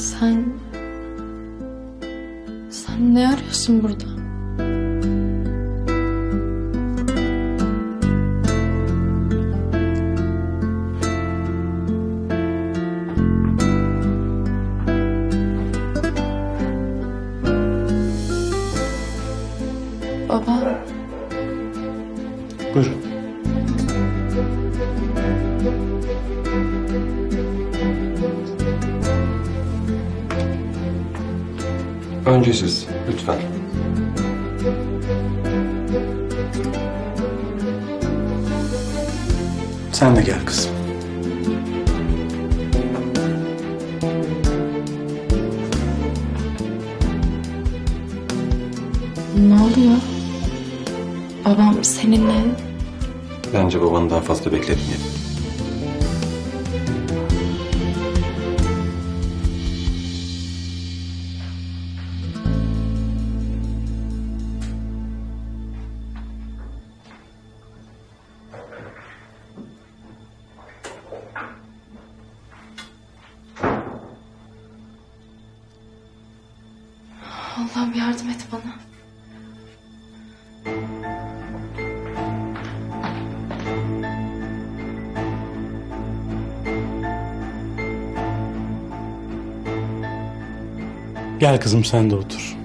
Sen... Sen ne arıyorsun burada? Siz, lütfen. Sen de gel kızım. ne oluyor? Babam seninle... Bence babanı daha fazla bekletmeyelim. Gel kızım sen de otur.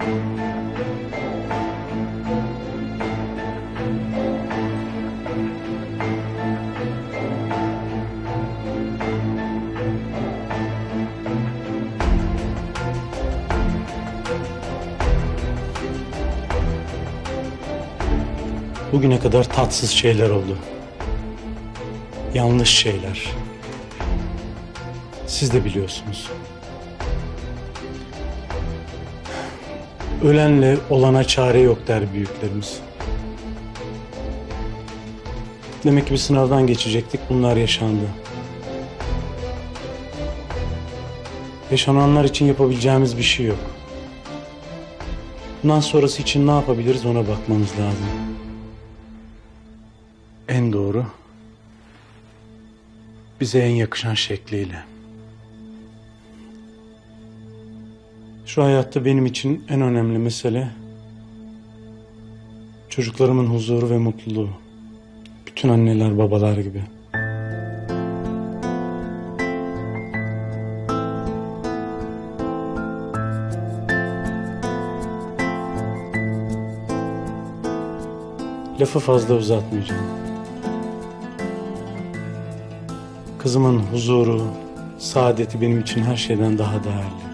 Bugüne kadar tatsız şeyler oldu. Yanlış şeyler. Siz de biliyorsunuz. Ölenle olana çare yok der büyüklerimiz. Demek ki bir sınavdan geçecektik. Bunlar yaşandı. Yaşananlar için yapabileceğimiz bir şey yok. Bundan sonrası için ne yapabiliriz ona bakmamız lazım. En doğru bize en yakışan şekliyle. Şu hayatta benim için en önemli mesele çocuklarımın huzuru ve mutluluğu. Bütün anneler babalar gibi. Lafı fazla uzatmayacağım. Kızımın huzuru, saadeti benim için her şeyden daha değerli.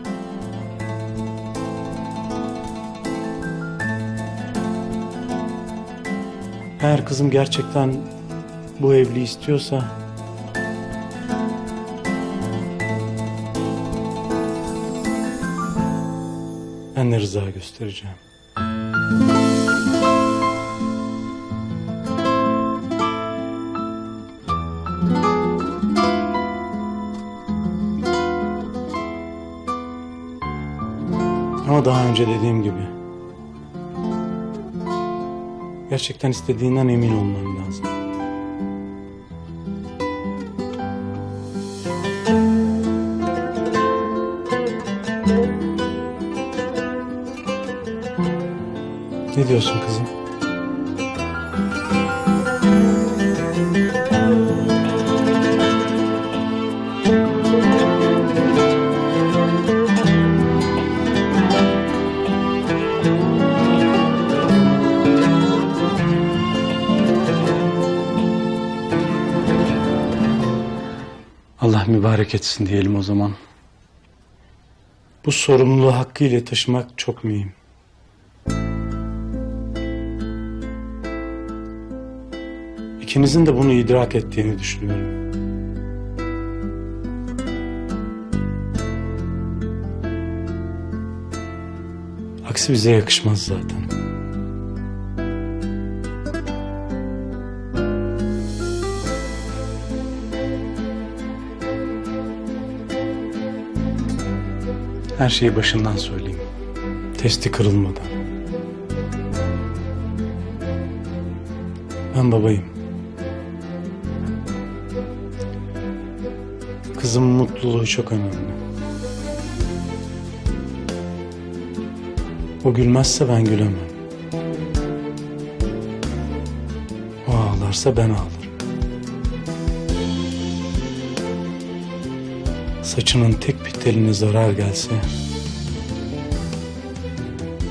Eğer kızım gerçekten bu evliliği istiyorsa ben de rıza göstereceğim. Ama daha önce dediğim gibi gerçekten istediğinden emin olman lazım. Mübarek etsin diyelim o zaman. Bu sorumluluğu hakkıyla taşımak çok mühim. İkinizin de bunu idrak ettiğini düşünüyorum. Aksi bize yakışmaz zaten. Her şeyi başından söyleyeyim. Testi kırılmadan. Ben babayım. Kızımın mutluluğu çok önemli. O gülmezse ben gülemem. O ağlarsa ben ağlarım. Saçının tek teline zarar gelse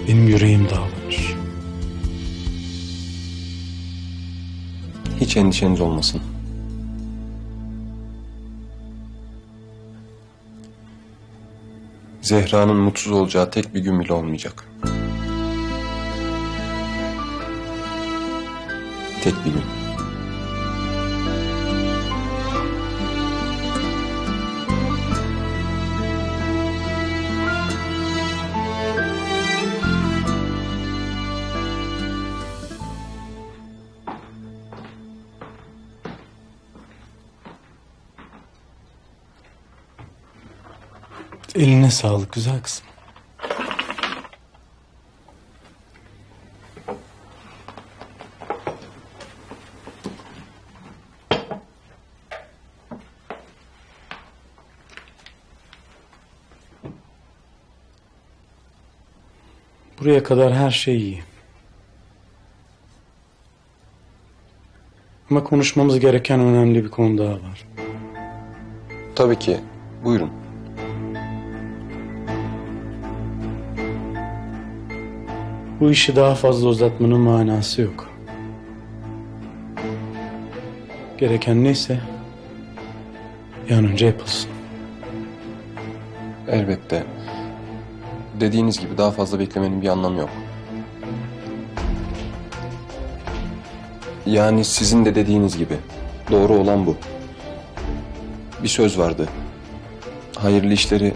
benim yüreğim dağlanır. Hiç endişeniz olmasın. Zehra'nın mutsuz olacağı tek bir gün bile olmayacak. Tek bir gün. Eline sağlık güzel kızım. Buraya kadar her şey iyi. Ama konuşmamız gereken önemli bir konu daha var. Tabii ki. Buyurun. Bu işi daha fazla uzatmanın manası yok. Gereken neyse bir an önce yapılsın. Elbette. Dediğiniz gibi daha fazla beklemenin bir anlamı yok. Yani sizin de dediğiniz gibi. Doğru olan bu. Bir söz vardı. Hayırlı işleri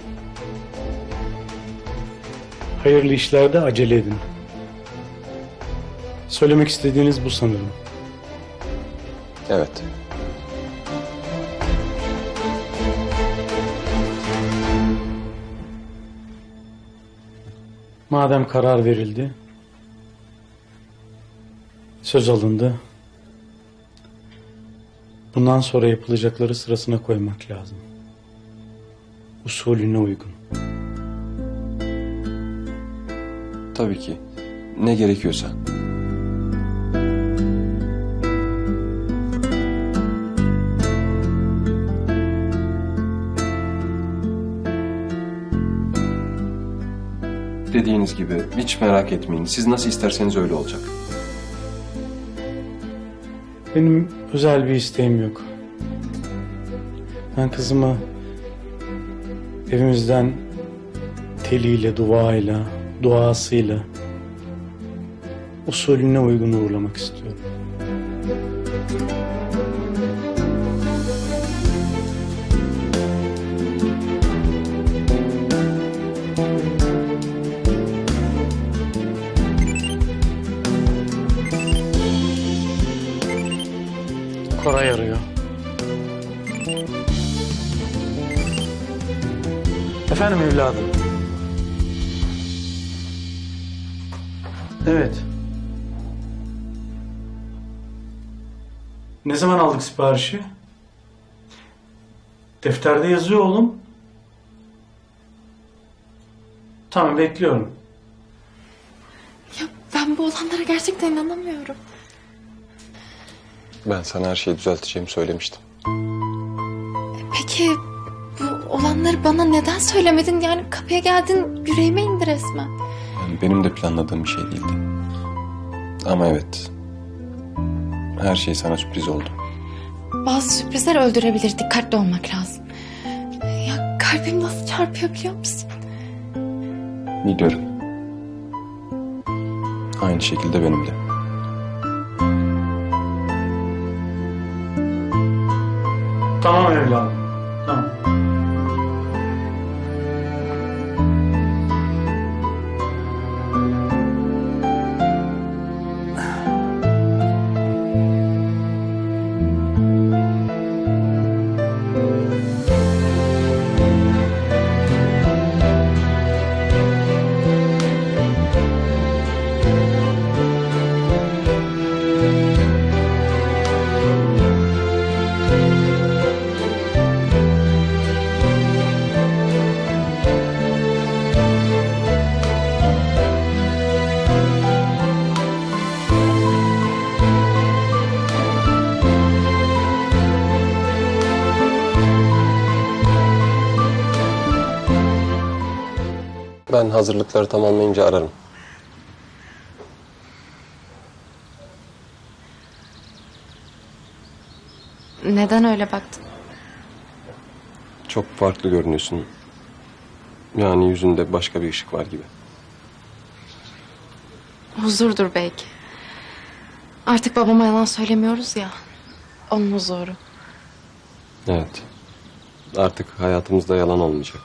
Hayırlı işlerde acele edin. Söylemek istediğiniz bu sanırım. evet. Madem karar verildi, söz alındı. Bundan sonra yapılacakları sırasına koymak lazım. Usulüne uygun. Tabii ki. Ne gerekiyorsa. Dediğiniz gibi hiç merak etmeyin. Siz nasıl isterseniz öyle olacak. Benim özel bir isteğim yok. Ben kızımı evimizden teliyle, duayla, duasıyla usulüne uygun uğurlamak istiyorum. Koray arıyor. Efendim evladım. Evet. Ne zaman aldık siparişi? Defterde yazıyor oğlum. Tamam bekliyorum. Ya ben bu olanlara gerçekten inanamıyorum. Ben sana her şeyi düzelteceğimi söylemiştim. Peki bu olanları bana neden söylemedin? Yani kapıya geldin yüreğime indi resmen. Yani benim de planladığım bir şey değildi. Ama evet. Her şey sana sürpriz oldu. Bazı sürprizler öldürebilir. Dikkatli olmak lazım. Ya kalbim nasıl çarpıyor biliyor musun? Biliyorum. Aynı şekilde benim de. Tamam evladım. Tamam. Hazırlıkları tamamlayınca ararım. Neden öyle baktın? Çok farklı görünüyorsun. Yani yüzünde başka bir ışık var gibi. Huzurdur belki. Artık babama yalan söylemiyoruz ya. Onun huzuru. Evet. Artık hayatımızda yalan olmayacak.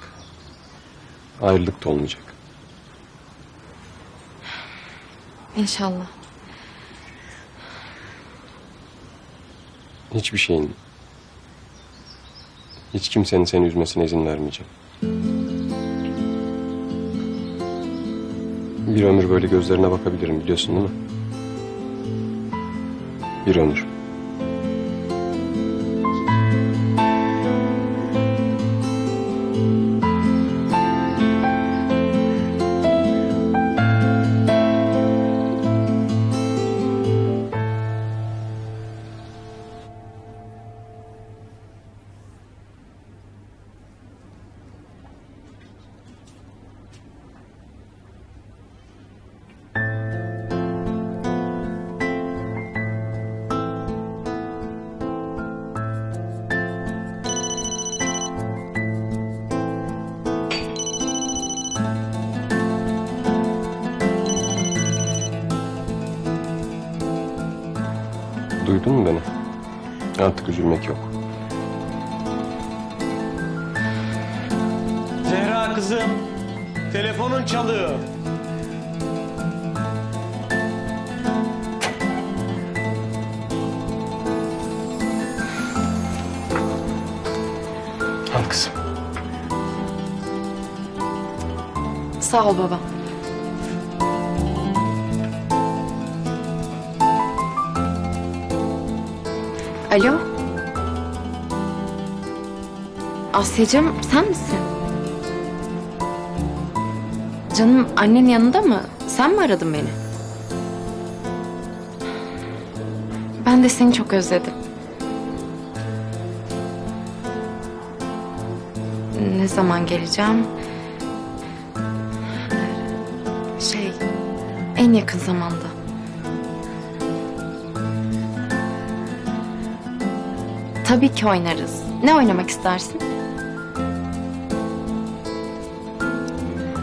Ayrılık da olmayacak. İnşallah. Hiçbir şeyin, hiç kimsenin seni üzmesine izin vermeyeceğim. Bir ömür böyle gözlerine bakabilirim biliyorsun değil mi? Bir ömür. Sağ ol baba. Alo. Asya'cığım sen misin? Canım annen yanında mı? Sen mi aradın beni? Ben de seni çok özledim. Ne zaman geleceğim? En yakın zamanda. Tabii ki oynarız. Ne oynamak istersin?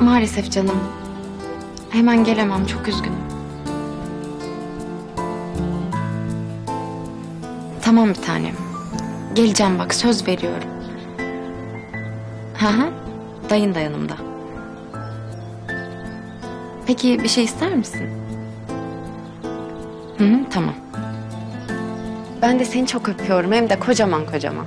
Maalesef canım. Hemen gelemem, çok üzgünüm. Tamam bir tanem. Geleceğim bak, söz veriyorum. Hı hı, dayın da yanımda. Peki bir şey ister misin? Hı hı, tamam. Ben de seni çok öpüyorum hem de kocaman kocaman.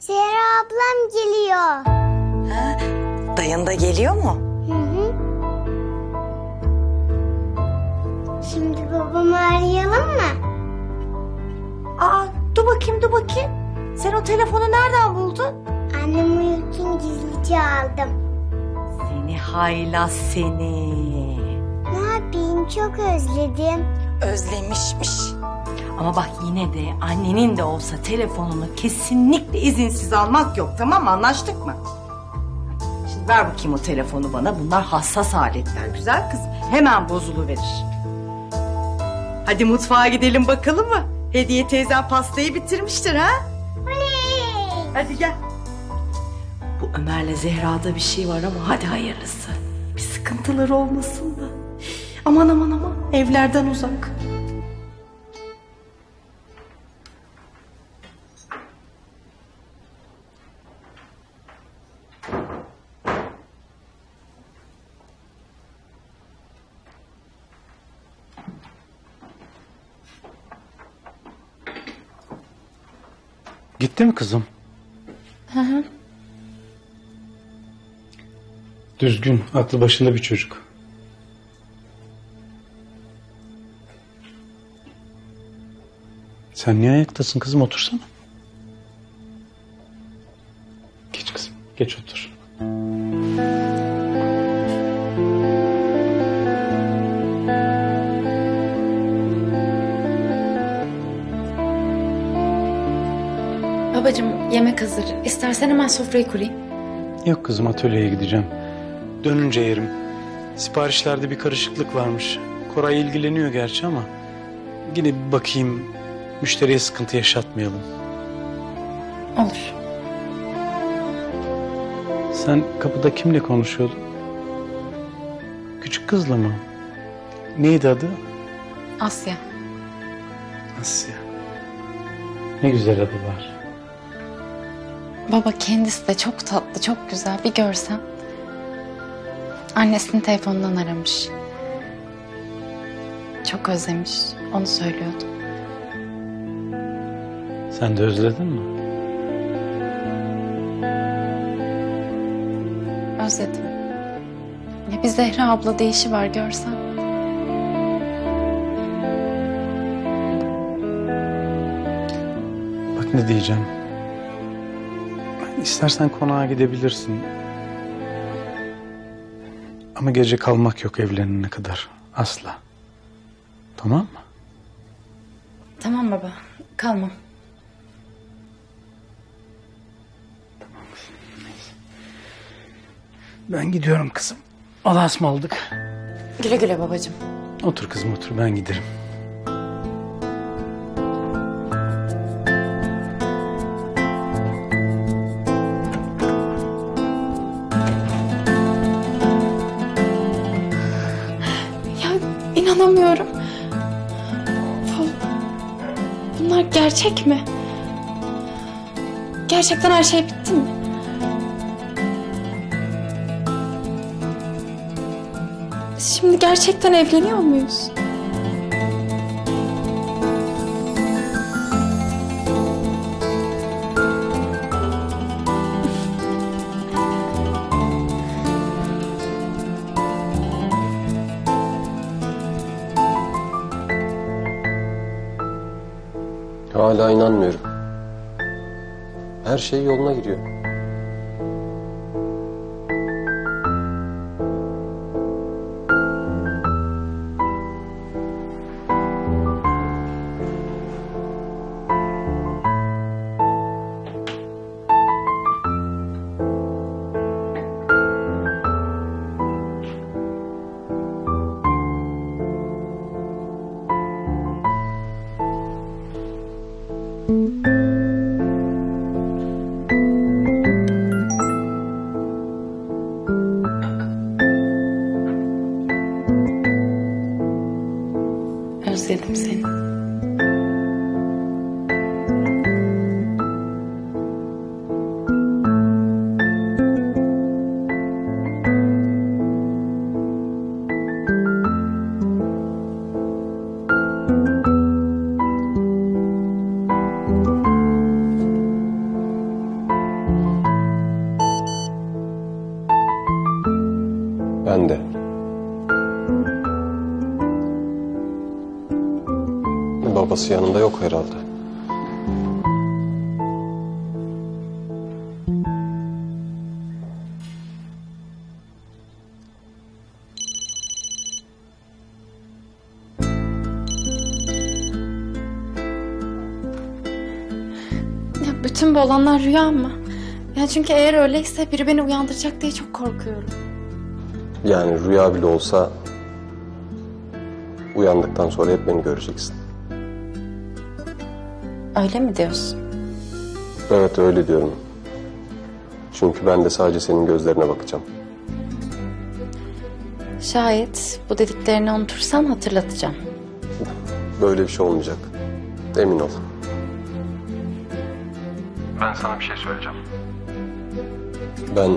Zehra ablam geliyor. Dayın da geliyor mu? Şimdi babamı arayalım mı? Aa, dur bakayım dur bakayım. Sen o telefonu nereden buldun? Annem uyurken gizlice aldım. Seni haylaz seni. Ne yapayım çok özledim. Özlemişmiş. Ama bak yine de annenin de olsa telefonunu kesinlikle izinsiz almak yok tamam mı? Anlaştık mı? Şimdi ver bakayım o telefonu bana. Bunlar hassas aletler güzel kız. Hemen bozuluverir. Hadi mutfağa gidelim bakalım mı? Hediye teyzem pastayı bitirmiştir ha? Hadi gel. Bu Ömer'le Zehra'da bir şey var ama hadi hayırlısı. Bir sıkıntıları olmasın da. Aman aman aman evlerden uzak. Gitti mi kızım? Hı hı. Düzgün, aklı başında bir çocuk. Sen niye ayaktasın kızım? Otursana. Geç kızım, geç otur. Babacığım yemek hazır. İstersen hemen sofrayı kurayım. Yok kızım atölyeye gideceğim. Dönünce yerim. Siparişlerde bir karışıklık varmış. Koray ilgileniyor gerçi ama yine bir bakayım müşteriye sıkıntı yaşatmayalım. Olur. Sen kapıda kimle konuşuyordun? Küçük kızla mı? Neydi adı? Asya. Asya. Ne güzel adı var. Baba kendisi de çok tatlı, çok güzel. Bir görsen. Annesinin telefonundan aramış. Çok özlemiş. Onu söylüyordu. Sen de özledin mi? Özledim. Ya bir Zehra abla değişi var görsen. Bak ne diyeceğim. İstersen konağa gidebilirsin. Ama gece kalmak yok evlenene kadar. Asla. Tamam mı? Tamam baba. Kalmam. Ben gidiyorum kızım. Allah'a ısmarladık. Güle güle babacığım. Otur kızım otur ben giderim. İnanamıyorum. Bu- Bunlar gerçek mi? Gerçekten her şey bitti mi? Şimdi gerçekten evleniyor muyuz? Hala inanmıyorum. Her şey yoluna giriyor. Babası yanında yok herhalde. Ya bütün bu olanlar rüya mı? Ya çünkü eğer öyleyse biri beni uyandıracak diye çok korkuyorum. Yani rüya bile olsa uyandıktan sonra hep beni göreceksin. Öyle mi diyorsun? Evet öyle diyorum. Çünkü ben de sadece senin gözlerine bakacağım. Şayet bu dediklerini unutursan hatırlatacağım. Böyle bir şey olmayacak. Emin ol. Ben sana bir şey söyleyeceğim. Ben...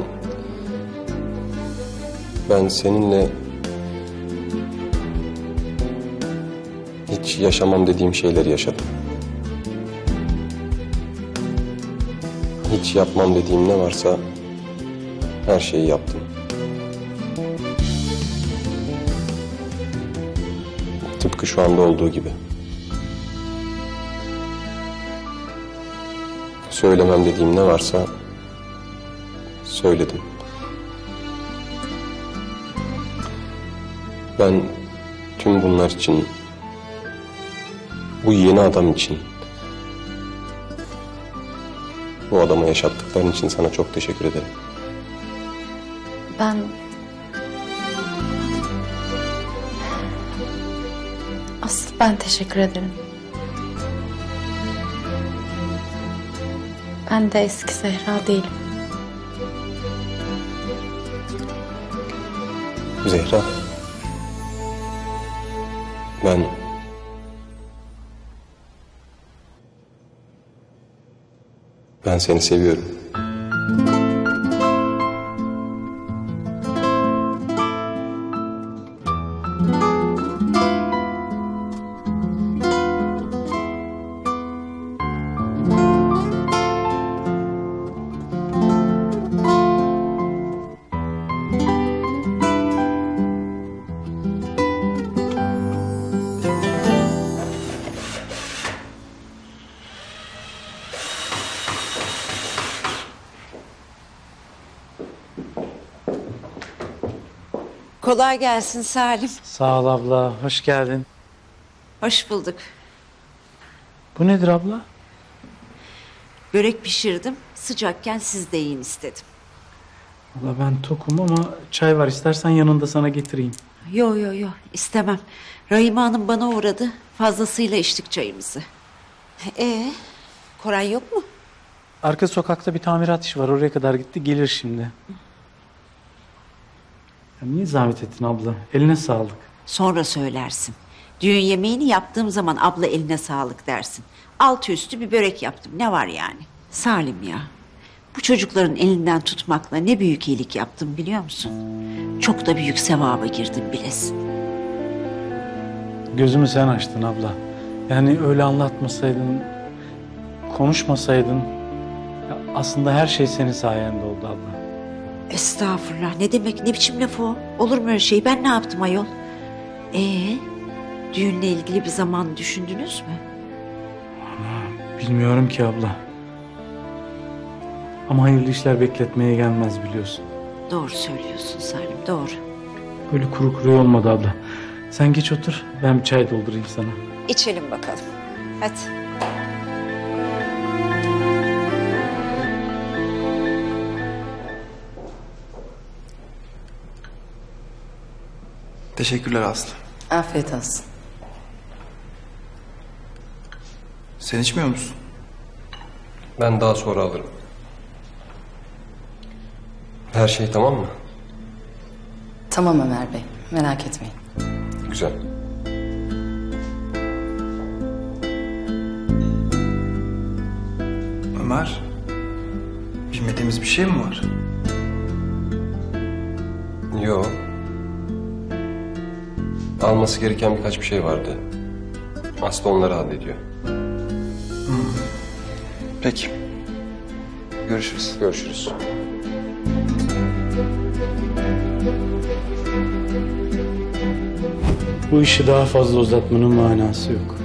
Ben seninle... Hiç yaşamam dediğim şeyleri yaşadım. Hiç yapmam dediğim ne varsa her şeyi yaptım. Tıpkı şu anda olduğu gibi. Söylemem dediğim ne varsa söyledim. Ben tüm bunlar için, bu yeni adam için bu adama yaşattıkların için sana çok teşekkür ederim. Ben... Asıl ben teşekkür ederim. Ben de eski Zehra değilim. Zehra. Ben... Ben seni seviyorum. Kolay gelsin Salim. Sağ ol abla, hoş geldin. Hoş bulduk. Bu nedir abla? Börek pişirdim. Sıcakken siz de yiyin istedim. Abla ben tokum ama çay var istersen yanında sana getireyim. Yo yo yo istemem. Rahime Hanım bana uğradı. Fazlasıyla içtik çayımızı. Ee, Koray yok mu? Arka sokakta bir tamirat işi var oraya kadar gitti gelir şimdi. Ya niye zahmet ettin abla? Eline sağlık. Sonra söylersin. Düğün yemeğini yaptığım zaman abla eline sağlık dersin. Altı üstü bir börek yaptım. Ne var yani? Salim ya. Bu çocukların elinden tutmakla ne büyük iyilik yaptım biliyor musun? Çok da büyük sevaba girdim bilesin. Gözümü sen açtın abla. Yani öyle anlatmasaydın, konuşmasaydın ya aslında her şey senin sayende oldu abla. Estağfurullah. Ne demek? Ne biçim laf o? Olur mu öyle şey? Ben ne yaptım ayol? Ee, düğünle ilgili bir zaman düşündünüz mü? Bilmiyorum ki abla. Ama hayırlı işler bekletmeye gelmez biliyorsun. Doğru söylüyorsun Salim, doğru. Böyle kuru kuru olmadı abla. Sen geç otur, ben bir çay doldurayım sana. İçelim bakalım. Hadi. Teşekkürler Aslı. Afiyet olsun. Sen içmiyor musun? Ben daha sonra alırım. Her şey tamam mı? Tamam Ömer Bey, merak etmeyin. Güzel. Ömer, bilmediğimiz bir şey mi var? Yo. Alması gereken birkaç bir şey vardı. Aslı onları hallediyor. Peki. Görüşürüz. Görüşürüz. Bu işi daha fazla uzatmanın manası yok.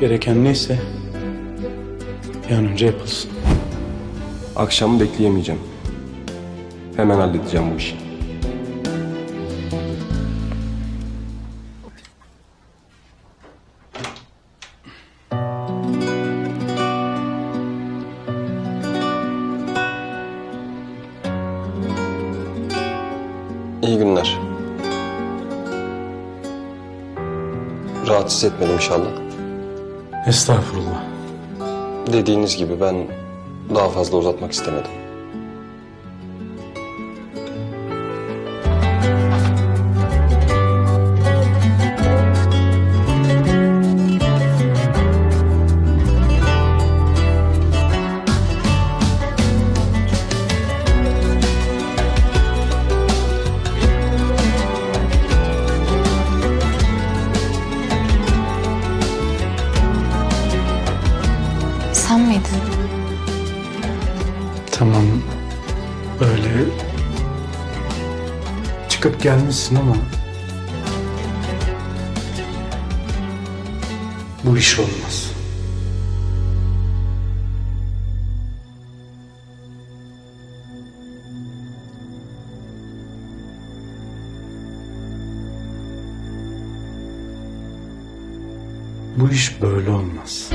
Gereken neyse bir an önce yapılsın. Akşamı bekleyemeyeceğim. Hemen halledeceğim bu işi. İyi günler. Rahatsız etmedim inşallah. Estağfurullah. Dediğiniz gibi ben daha fazla uzatmak istemedim. Tamam öyle çıkıp gelmişsin ama bu iş olmaz. Bu iş böyle olmaz.